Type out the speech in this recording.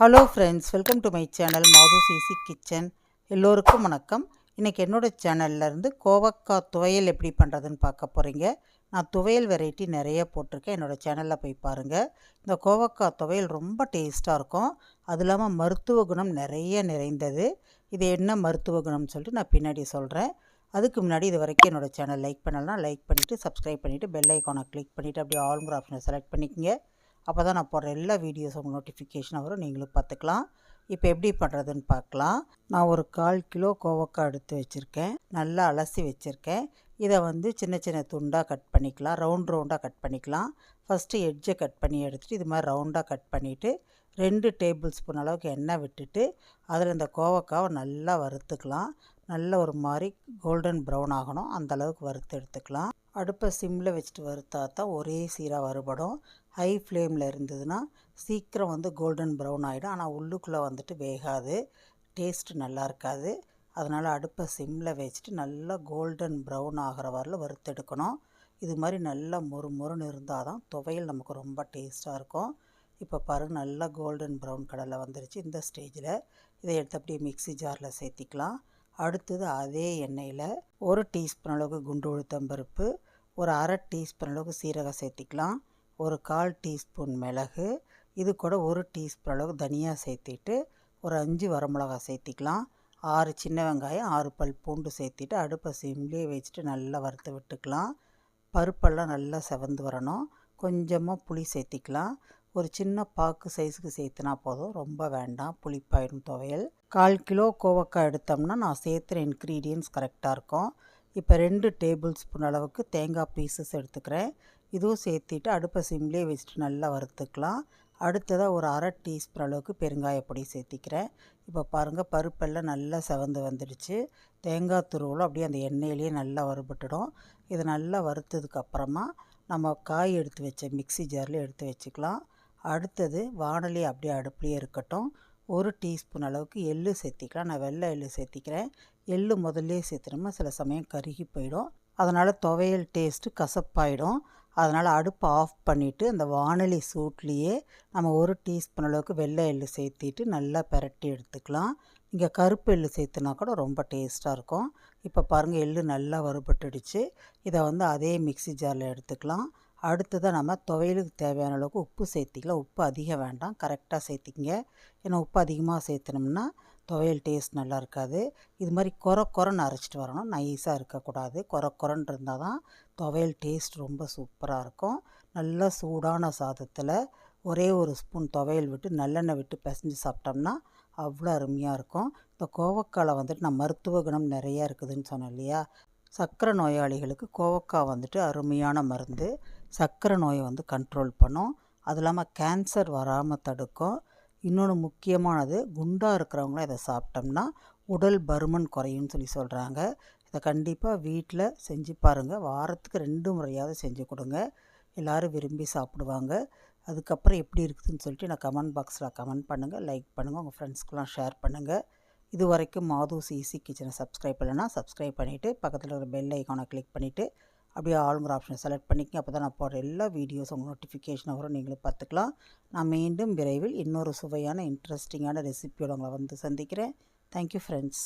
Hello friends welcome to my channel Mathu easy kitchen எல்லோருக்கும் வணக்கம். இன்றைக்கி என்னோடய சேனல்லேருந்து கோவக்காய் துவையல் எப்படி பண்ணுறதுன்னு பார்க்க போகிறீங்க நான் துவையல் வெரைட்டி நிறைய போட்டிருக்கேன். என்னோடய சேனலில் போய் பாருங்கள் இந்த கோவக்காய் துவையல் ரொம்ப டேஸ்ட்டாக இருக்கும். அது இல்லாமல் மருத்துவ குணம் நிறைய நிறைந்தது. இது என்ன மருத்துவ குணம்னு சொல்லிட்டு நான் பின்னாடி சொல்கிறேன் அதுக்கு முன்னாடி இது வரைக்கும் என்னோடய சேனல் லைக் பண்ணலாம் லைக் பண்ணிவிட்டு சப்ஸ்கிரைப் பண்ணிவிட்டு பெல் ஐக்கானை கிளிக் பண்ணிவிட்டு அப்படியே ஆளுங்கிற ஆப்ஷனை செலக்ட் பண்ணிக்கோங்க. அப்போ தான் நான் போடுற எல்லா வீடியோஸும் உங்களுக்கு வரும். நீங்களும் பார்த்துக்கலாம். இப்போ எப்படி பண்ணுறதுன்னு பார்க்கலாம். நான் ஒரு கால் கிலோ கோவக்காய் எடுத்து வச்சுருக்கேன். நல்லா அலசி வச்சுருக்கேன். இதை வந்து சின்ன சின்ன துண்டாக கட் பண்ணிக்கலாம். ரவுண்ட் ரவுண்டாக கட் பண்ணிக்கலாம். ஃபஸ்ட்டு எட்ஜை கட் பண்ணி எடுத்துகிட்டு இது மாதிரி ரவுண்டாக கட் பண்ணிவிட்டு ரெண்டு டேபிள் ஸ்பூன் அளவுக்கு எண்ணெய் விட்டுட்டு அதில் இந்த கோவக்காவை நல்லா வறுத்துக்கலாம். நல்ல ஒரு மாதிரி கோல்டன் ப்ரௌன் ஆகணும். அந்தளவுக்கு வறுத்து எடுத்துக்கலாம். அடுப்பை சிம்மில் வச்சுட்டு வறுத்தா தான் ஒரே சீராக வறுபடும். ஹை ஃப்ளேமில் இருந்ததுன்னா சீக்கிரம் வந்து கோல்டன் ப்ரௌன் ஆகிடும் ஆனால் உள்ளுக்குள்ளே வந்துட்டு வேகாது. டேஸ்ட்டு நல்லா இருக்காது. அதனால் அடுப்பை சிம்மில் வச்சுட்டு நல்லா கோல்டன் ப்ரௌன் ஆகிற வரல வறுத்தெடுக்கணும். இது மாதிரி நல்லா மொறு மொறுன்னு இருந்தால் தான் துவையல் நமக்கு ரொம்ப டேஸ்ட்டாக இருக்கும். இப்போ பாருங்கள் நல்லா கோல்டன் ப்ரௌன் கடலை வந்துருச்சு இந்த ஸ்டேஜில் இதை எடுத்து அப்படியே மிக்சி ஜாரில் சேர்த்திக்கலாம். அடுத்தது அதே எண்ணெயில் ஒரு டீஸ்பூன் அளவுக்கு குண்டு உளுத்தம்பருப்பு ஒரு அரை டீஸ்பூன் அளவுக்கு சீரகம் சேர்த்திக்கலாம். ஒரு கால் டீஸ்பூன் மிளகு இது கூட ஒரு டீஸ்பூன் அளவுக்கு தனியாக சேர்த்திட்டு ஒரு அஞ்சு வரமிளகா சேர்த்திக்கலாம். ஆறு சின்ன வெங்காயம் ஆறு பல் பூண்டு சேர்த்திட்டு அடுப்பை சிம்லேயே வச்சுட்டு நல்லா வறுத்து விட்டுக்கலாம். பருப்பெல்லாம் நல்லா செவந்து வரணும். கொஞ்சமாக புளி சேர்த்திக்கலாம். ஒரு சின்ன பாக்கு சைஸுக்கு சேர்த்துனா போதும். ரொம்ப வேண்டாம். புளிப்பாயிடும் துவையல். கால் கிலோ கோவக்காய் எடுத்தோம்னா நான் சேர்த்துற இன்க்ரீடியன்ஸ் கரெக்டாக இருக்கும். இப்போ ரெண்டு டேபிள் ஸ்பூன் அளவுக்கு தேங்காய் பீசஸ் எடுத்துக்கிறேன். இதுவும் சேர்த்திட்டு அடுப்பை சிம்லேயே வச்சுட்டு நல்லா வறுத்துக்கலாம். அடுத்ததாக ஒரு அரை டீஸ்பூன் அளவுக்கு பெருங்காயப்பொடி சேர்த்திக்கிறேன். இப்போ பாருங்கள் பருப்பெல்லாம் நல்லா செவந்து வந்துடுச்சு. தேங்காய் துருவலும் அப்படியே அந்த எண்ணெயிலேயே நல்லா வறுபட்டுடும். இதை நல்லா வறுத்ததுக்கப்புறமா நம்ம காய் எடுத்து வச்ச மிக்சி ஜாரில் எடுத்து வச்சுக்கலாம். அடுத்தது வானொலி அப்படியே அடுப்புலேயே இருக்கட்டும். ஒரு டீஸ்பூன் அளவுக்கு எள்ளு சேர்த்திக்கலாம். நான் வெள்ளை எள்ளு சேர்த்திக்கிறேன். எள்ளு முதல்லே சேர்த்துனோம்னா சில சமயம் கருகி போயிடும். அதனால் துவையல் டேஸ்ட்டு கசப்பாயிடும். அதனால் அடுப்பை ஆஃப் பண்ணிவிட்டு அந்த வானொலி சூட்லேயே நம்ம ஒரு டீஸ்பூன் அளவுக்கு வெள்ளை எள்ளு சேர்த்திட்டு நல்லா பெரட்டி எடுத்துக்கலாம். இங்கே கருப்பு எள்ளு சேர்த்துனா கூட ரொம்ப டேஸ்ட்டாக இருக்கும். இப்போ பாருங்கள் எள்ளு நல்லா வறுபட்டுடுச்சு. இதை வந்து அதே மிக்சி ஜாரில் எடுத்துக்கலாம். அடுத்ததாக நம்ம துவையலுக்கு தேவையான அளவுக்கு உப்பு சேர்த்திக்கலாம். உப்பு அதிகம் வேண்டாம் கரெக்டாக சேர்த்திங்க ஏன்னா உப்பு அதிகமாக சேர்த்துனோம்னா துவையல் டேஸ்ட் நல்லா இருக்காது. இது மாதிரி குறை குறைன்னு அரைச்சிட்டு வரணும். நைஸாக இருக்கக்கூடாது. குறை குறைன்னு இருந்தால் தான் துவையல் டேஸ்ட் ரொம்ப சூப்பராக இருக்கும். நல்லா சூடான சாதத்தில் ஒரே ஒரு ஸ்பூன் துவையல் விட்டு நல்லெண்ணெய் விட்டு பிசைஞ்சு சாப்பிட்டோம்னா அவ்வளோ அருமையாக இருக்கும். இந்த கோவக்காயில் வந்துட்டு நான் மருத்துவ குணம் நிறையா இருக்குதுன்னு சொன்னேன் இல்லையா? சர்க்கரை நோயாளிகளுக்கு கோவக்காய் வந்துட்டு அருமையான மருந்து. சர்க்கரை நோயை வந்து கண்ட்ரோல் பண்ணும். அது இல்லாமல் கேன்சர் வராமல் தடுக்கும். இன்னொன்று முக்கியமானது குண்டாக இருக்கிறவங்களும் இதை சாப்பிட்டோம்னா உடல் பருமன் குறையும்னு சொல்லி சொல்கிறாங்க இதை கண்டிப்பாக வீட்டில் செஞ்சு பாருங்கள் வாரத்துக்கு ரெண்டு முறையாவது செஞ்சு கொடுங்க. எல்லோரும் விரும்பி சாப்பிடுவாங்க. அதுக்கப்புறம் எப்படி இருக்குதுன்னு சொல்லிட்டு நான் கமெண்ட் பாக்ஸில் கமெண்ட் பண்ணுங்கள் லைக் பண்ணுங்கள் உங்கள் ஃப்ரெண்ட்ஸ்க்கெலாம் ஷேர் பண்ணுங்கள் இது வரைக்கும் மாதூஸ் ஈஸி கிச்சனை சப்ஸ்கிரைப் இல்லைன்னா சப்ஸ்கிரைப் பண்ணிவிட்டு பக்கத்தில் ஒரு பெல் ஐக்கானை கிளிக் பண்ணிவிட்டு அப்படியே ஆளுங்கிற ஆப்ஷனை செலக்ட் பண்ணிக்கங்க. அப்போ தான் நான் போடுற எல்லா வீடியோஸ் உங்கள் நோட்டிஃபிகேஷன் வரும் நீங்களும் பார்த்துக்கலாம். நான் மீண்டும் விரைவில் இன்னொரு சுவையான இன்ட்ரெஸ்டிங்கான ரெசிபியோட உங்களை வந்து சந்திக்கிறேன். Thank you friends